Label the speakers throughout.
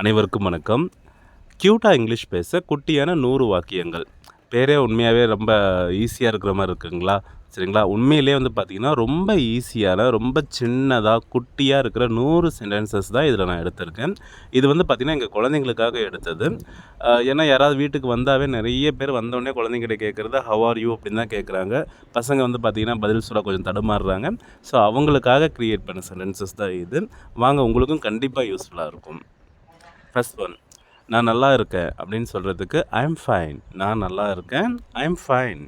Speaker 1: அனைவருக்கும் வணக்கம். க்யூட்டாக இங்கிலீஷ் பேச குட்டியான நூறு வாக்கியங்கள். பேரே உண்மையாகவே ரொம்ப ஈஸியாக இருக்கிற மாதிரி இருக்குங்களா? சரிங்களா? உண்மையிலே வந்து பார்த்திங்கன்னா ரொம்ப ஈஸியான ரொம்ப சின்னதாக குட்டியாக இருக்கிற நூறு சென்டென்சஸ் தான் இதில் நான் எடுத்திருக்கேன். இது வந்து பார்த்திங்கன்னா எங்கள் குழந்தைங்களுக்காக எடுத்தது. ஏன்னா யாராவது வீட்டுக்கு வந்தாவே நிறைய பேர் வந்தோடனே குழந்தைங்கிட்ட கேட்குறது ஹவ் ஆர் யூ அப்படின்னு தான் கேட்குறாங்க பசங்க வந்து பார்த்திங்கன்னா பதில் சொல்ல கொஞ்சம் தடுமாறுறாங்க. ஸோ அவங்களுக்காக க்ரியேட் பண்ண சென்டென்சஸ் தான் இது. வாங்க உங்களுக்கும் கண்டிப்பாக யூஸ்ஃபுல்லாக இருக்கும். ஃபர்ஸ்ட் ஒன் நான் நல்லா இருக்கேன் அப்படின்னு சொல்கிறதுக்கு ஐ ஐம் ஃபைன் நான் நல்லா இருக்கேன். ஐ ஐம் ஃபைன்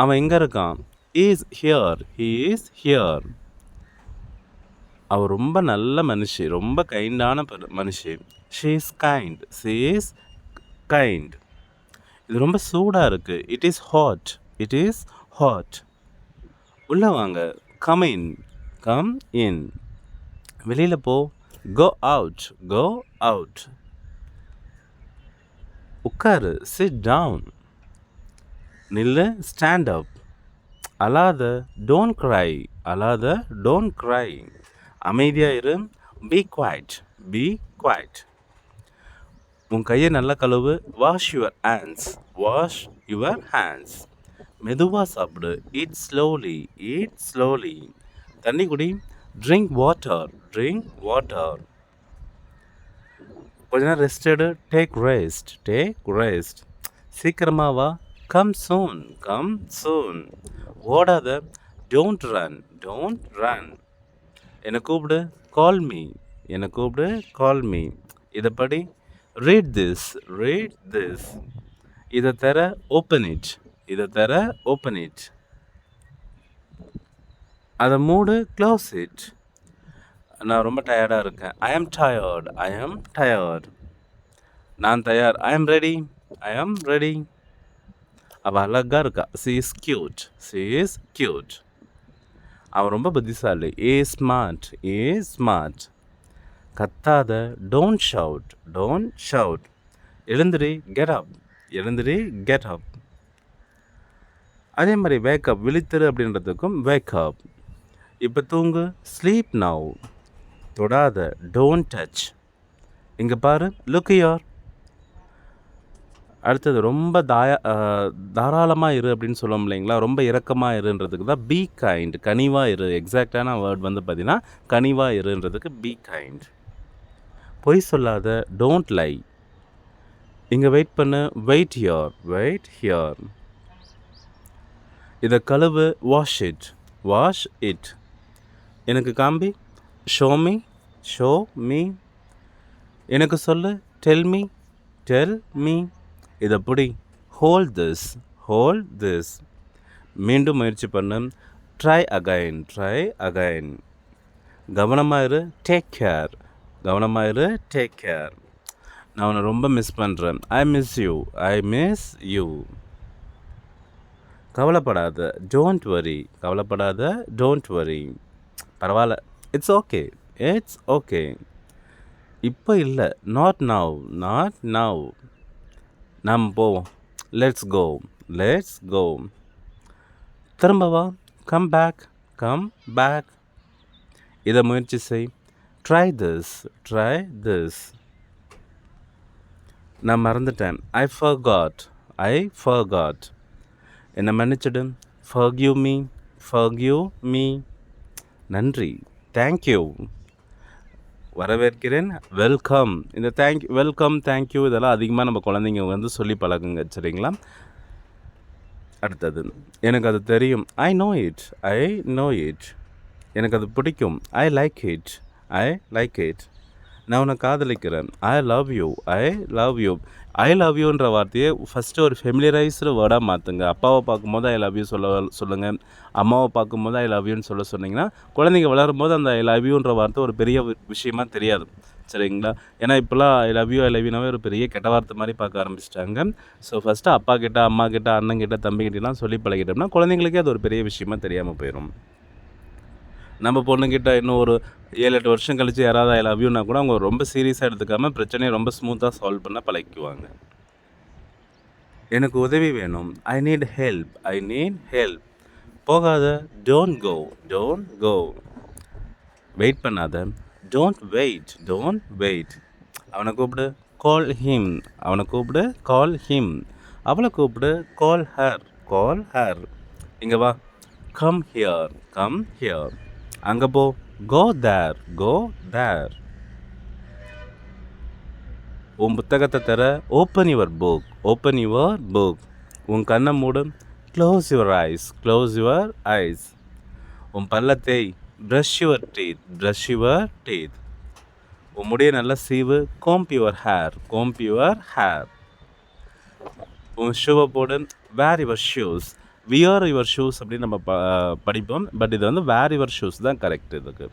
Speaker 1: அவன் எங்கே இருக்கான்? Is here he is here அவள் ரொம்ப நல்ல மனுஷி ரொம்ப கைண்டான மனுஷி. She is kind she is kind இது ரொம்ப சூடாக இருக்குது it is hot it is hot உள்ளே வாங்க. கம் இன் கம் இன் வெளியில் போ. கோ அவுட் கோ அவுட் உட்காரு சிட் டவுன் நில்லு ஸ்டாண்ட் அப் அழாத டோன்ட் க்ரை அழாத டோன்ட் க்ரை அமைதியாக இரு பி குவைட் பி குவாய்ட் உன் கையை நல்லா கழுவு wash your hands wash your hands மெதுவாக சாப்பிடு ஈட் ஸ்லோலி ஈட் ஸ்லோலி தண்ணி குடி ட்ரிங்க் வாட்டர் ட்ரிங்க் வாட்டர் கொஞ்ச நேரம் ரெஸ்ட் எடு. டேக் ரெஸ்ட் டேக் ரெஸ்ட் சீக்கிரமாக வா. கம் சூன் கம் சூன் ஓடாத. டோன்ட் ரன் டோன்ட் ரன் என்னை கூப்பிடு. கால் மீ என்னை கூப்பிடு. கால் மீ இதை படி. ரீட் திஸ் ரீட் திஸ் இதை தர ஓப்பன் இட் இதை தர ஓப்பன் இட் அதை மூடு க்ளோஸ் இட் நான் ரொம்ப டயர்டாக இருக்கேன். ஐ ஆம் டயர்ட் ஐ ஆம் டயர்ட் நான் தயார். ஐ am ready I am ready அவள் அழகாக இருக்கா. She is cute she is cute அவன் ரொம்ப புத்திசாலி. ஏ ஸ்மார்ட் ஏ ஸ்மார்ட் கத்தாத டோன்ட் ஷவுட் டோன்ட் ஷவுட் எழுந்திரி கெட் அப் எழுந்திரி கெட் அப் அதே மாதிரி வேக்கப் விழித்திரு அப்படின்றதுக்கும் வேக்கப் இப்போ தூங்கு. ஸ்லீப் நவ் தொடாத. டோன்ட் டச் இங்கே பாரு. லுக் யார் அடுத்தது ரொம்ப தாயா தாராளமாக இரு அப்படின்னு சொல்லுவோம் இல்லைங்களா? ரொம்ப இறக்கமாக இருன்றதுக்கு தான் பி கைண்ட் கனிவாக இரு. எக்ஸாக்டான வேர்ட் வந்து பார்த்தீங்கன்னா கனிவாக இருன்றதுக்கு பி கைண்ட் பொய் சொல்லாத. டோன்ட் லை இங்கே வெயிட் பண்ணு. வெயிட் ஹியர் வெயிட் ஹியர் இதை கழுவு. வாஷ் இட் வாஷ் இட் எனக்கு காம்பி. ஷோ மீ ஷோ மீ எனக்கு சொல்லு டெல் மீ டெல் மீ இதை பிடி. ஹோல் திஸ் ஹோல் திஸ் மீண்டும் முயற்சி பண்ணு. ட்ரை அகைன் ட்ரை அகைன் கவனமாக இரு டேக் கேர் கவனமாக இரு டேக் கேர் நான் உன்னை ரொம்ப மிஸ் பண்ணுறேன் I miss you I miss you கவலைப்படாத டோன்ட் வரி கவலைப்படாத டோன்ட் வரி பரவாயில்ல. இட்ஸ் ஓகே இட்ஸ் ஓகே இப்போ இல்லை. நாட் நவ் நாட் நவ் நாம் போவோம். லெட்ஸ் கோ லெட்ஸ் கோ திரும்பவா கம் பேக் கம் பேக் இதை முயற்சி செய். ட்ரை திஸ் ட்ரை திஸ் நான் மறந்துட்டேன். ஐ ஃபர் காட் ஐ ஃபர் காட் என்னை மன்னிச்சிடு. ஃபர்கியூ மீ ஃபர்கியூ மீ நன்றி. தேங்க்யூ வரவேற்கிறேன். வெல்கம் இந்த தேங்க் வெல்கம் தேங்க்யூ இதெல்லாம் அதிகமாக நம்ம குழந்தைங்க வந்து சொல்லி பழகுங்க சரிங்களா? அடுத்தது. எனக்கு அது தெரியும். I know it I know it எனக்கு அது பிடிக்கும். I like it I like it நான் உன்னை காதலிக்கிறேன். I love you I love you I love யூன்ற வார்த்தையை ஃபஸ்ட்டு ஒரு ஃபெமிலியரைஸ்டு வேர்டாக மாற்றுங்க அப்பாவை பார்க்கும்போது ஐ லவ் யூ சொல்ல சொல்லுங்கள் அம்மாவை பார்க்கும்போது ஐ லவ் யூன்னு சொல்ல சொன்னீங்கன்னா குழந்தைங்க வளரும்போது அந்த ஐ லவ் யூன்ற வார்த்தை ஒரு பெரிய விஷயமா தெரியாது. சரிங்களா? ஏன்னா இப்போலாம் I love you I love யூனாவே ஒரு பெரிய கெட்ட வார்த்தை மாதிரி பார்க்க ஆரம்பிச்சிட்டாங்க. ஸோ ஃபஸ்ட்டு அப்பா கிட்ட அம்மா கிட்ட அண்ணன் கிட்ட தம்பி கிட்டலாம் சொல்லி பழகிட்டோம்னா குழந்தைங்களுக்கே அது ஒரு பெரிய விஷயமா தெரியாமல் போயிடும் நம்ம பொண்ணுக்கிட்ட இன்னும் ஒரு ஏழு எட்டு வருஷம் கழித்து யாராவது ஐ லவ் யூனா கூட அவங்க ரொம்ப சீரியஸாக எடுத்துக்காமல் பிரச்சனையை ரொம்ப ஸ்மூத்தாக சால்வ் பண்ண பழகிக்குவாங்க எனக்கு உதவி வேணும். I need help I need help போகாத. Don't go don't go wait பண்ணாத. டோன்ட் வெயிட் டோன்ட் வெயிட் அவனை கூப்பிடு. கால் ஹிம் அவனை கூப்பிடு. கால் ஹிம் அவளை கூப்பிடு. கால் ஹர் கால் ஹர் இங்கே வா. கம் ஹியர் கம் ஹியர் அங்கே போ. கோ தேர் கோ தேர் உன் புத்தகத்தை தர open your book open your book உன் கண்ணை மூடு. Close your eyes close your eyes உன் பல்லத்தை brush your teeth brush your teeth உன் முடிய நல்லா சீவு. Comb your hair comb your hair உன் ஷூவை போடு. Wear your shoes wear your shoes அப்படின்னு நம்ம ப படிப்போம். பட் இது வந்து வேர் யுவர் ஷூஸ் தான் கரெக்ட் இதுக்கு.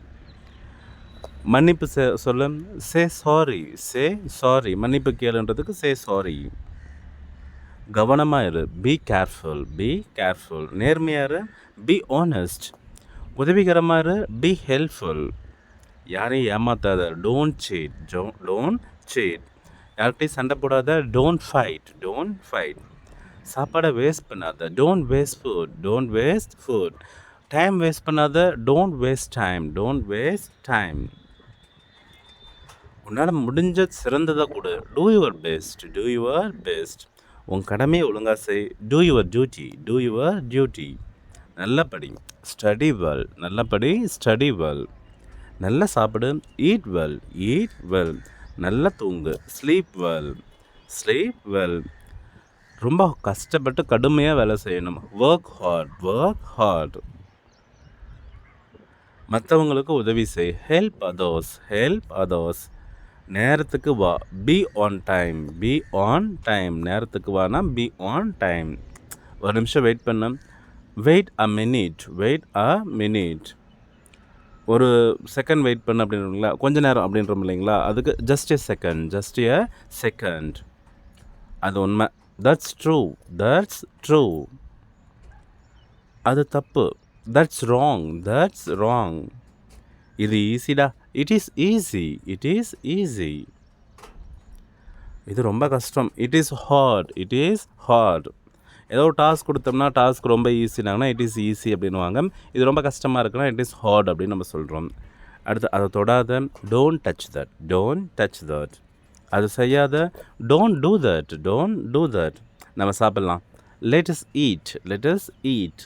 Speaker 1: மன்னிப்பு சே சொல்லு. சே சாரி சே சாரி மன்னிப்பு கேளுன்றதுக்கு சே சாரி கவனமாக இரு. பி கேர்ஃபுல் பி கேர்ஃபுல் நேர்மையாக இரு. பி ஆனஸ்ட் உதவிகரமாக இரு. பி ஹெல்ப்ஃபுல் யாரையும் ஏமாத்தாத. டோன்ட் சீட் ஜோ டோன்ட் சீட் யார்கிட்டையும் சண்டை போடாத. டோன்ட் ஃபைட் டோன்ட் ஃபைட் சாப்பாடை வேஸ்ட் பண்ணாத. Don't waste food don't waste food time waste பண்ணாத. Don't waste time don't waste time உன்னால் முடிஞ்ச சிறந்ததை கொடு. Do your best do your best உன் கடமையை ஒழுங்காக செய். Do your duty do your duty நல்லபடி ஸ்டடி வெல் நல்லபடி ஸ்டடி வெல் நல்லா சாப்பிடு. ஈட் வெல் ஈட் வெல் நல்லா தூங்கு. ஸ்லீப் வெல் ஸ்லீப் வெல் ரொம்ப கஷ்டப்பட்டு கடுமையாக வேலை செய்யணும்? ஒர்க் ஹார்ட் ஒர்க் ஹார்ட் மற்றவங்களுக்கு உதவி செய். ஹெல்ப் அதர்ஸ் ஹெல்ப் அதர்ஸ் நேரத்துக்கு வா. Be on time be on time நேரத்துக்கு வானா பி ஆன் டைம் ஒரு நிமிஷம் வெயிட் பண்ண. Wait a minute wait a minute ஒரு செகண்ட் வெயிட் பண்ண அப்படின்றீங்களா? கொஞ்ச நேரம் அப்படின்றோம் இல்லைங்களா அதுக்கு just a second just a second அது உண்மை. தட்ஸ் ட்ரூ தட்ஸ் ட்ரூ அது தப்பு. தட்ஸ் ராங் தட்ஸ் ராங் இது ஈஸிடா it is easy it is easy இது ரொம்ப கஷ்டம். It is hard it is hard ஏதோ ஒரு டாஸ்க் கொடுத்தோம்னா டாஸ்க் ரொம்ப ஈஸினாங்கன்னா இட் இஸ் ஈஸி அப்படின்னுவாங்க. இது ரொம்ப கஷ்டமாக இருக்குன்னா இட் இஸ் ஹார்ட் அப்படின்னு நம்ம சொல்கிறோம் அடுத்து அதை தொடாத. Don't touch that don't touch that அது செய்யாத. Don't do that don't do that நம்ம சாப்பிட்லாம். லெட்டஸ் ஈட் லெட்டஸ் ஈட்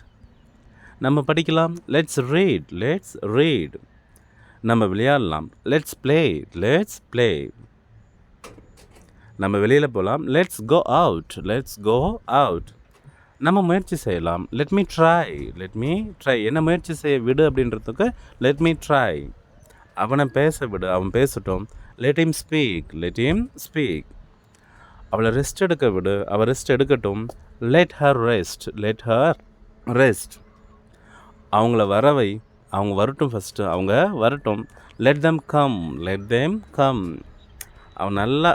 Speaker 1: நம்ம படிக்கலாம். லெட்ஸ் ரீட் லெட்ஸ் ரீட் நம்ம விளையாடலாம். லெட்ஸ் ப்ளே லெட்ஸ் ப்ளே நம்ம வெளியில் போகலாம். Let's go out let's go out நம்ம முயற்சி செய்யலாம். Let me try let me try என்ன முயற்சி செய்ய விடு அப்படின்றதுக்கு லெட் மீ ட்ரை அவனை பேச விடு. அவன் பேசட்டும். Let him speak let him speak அவளை ரெஸ்ட் எடுக்க விடு. அவள் ரெஸ்ட் எடுக்கட்டும். Let her rest let her rest அவங்கள வரவை அவங்க வரட்டும் ஃபஸ்ட்டு அவங்க வரட்டும். Let them come let them come அவன் நல்லா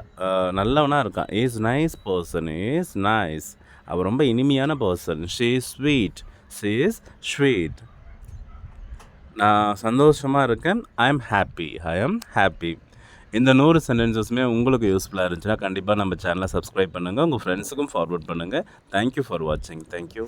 Speaker 1: நல்லவனாக இருக்கான். Is nice person is nice அவள் ரொம்ப இனிமையான person she is sweet she is sweet நான் சந்தோஷமாக இருக்கேன். I am happy I am happy இந்த நூறு சென்டென்சஸுமே உங்களுக்கு யூஸ்ஃபுல்லாக இருந்துச்சுன்னா கண்டிப்பாக நம்ம சேனலை சப்ஸ்கிரைப் பண்ணுங்கள் உங்கள் ஃப்ரெண்ட்ஸுக்கும் ஃபார்வர்ட் பண்ணுங்கள் தேங்க்யூ ஃபார் வாட்சிங் தேங்க்யூ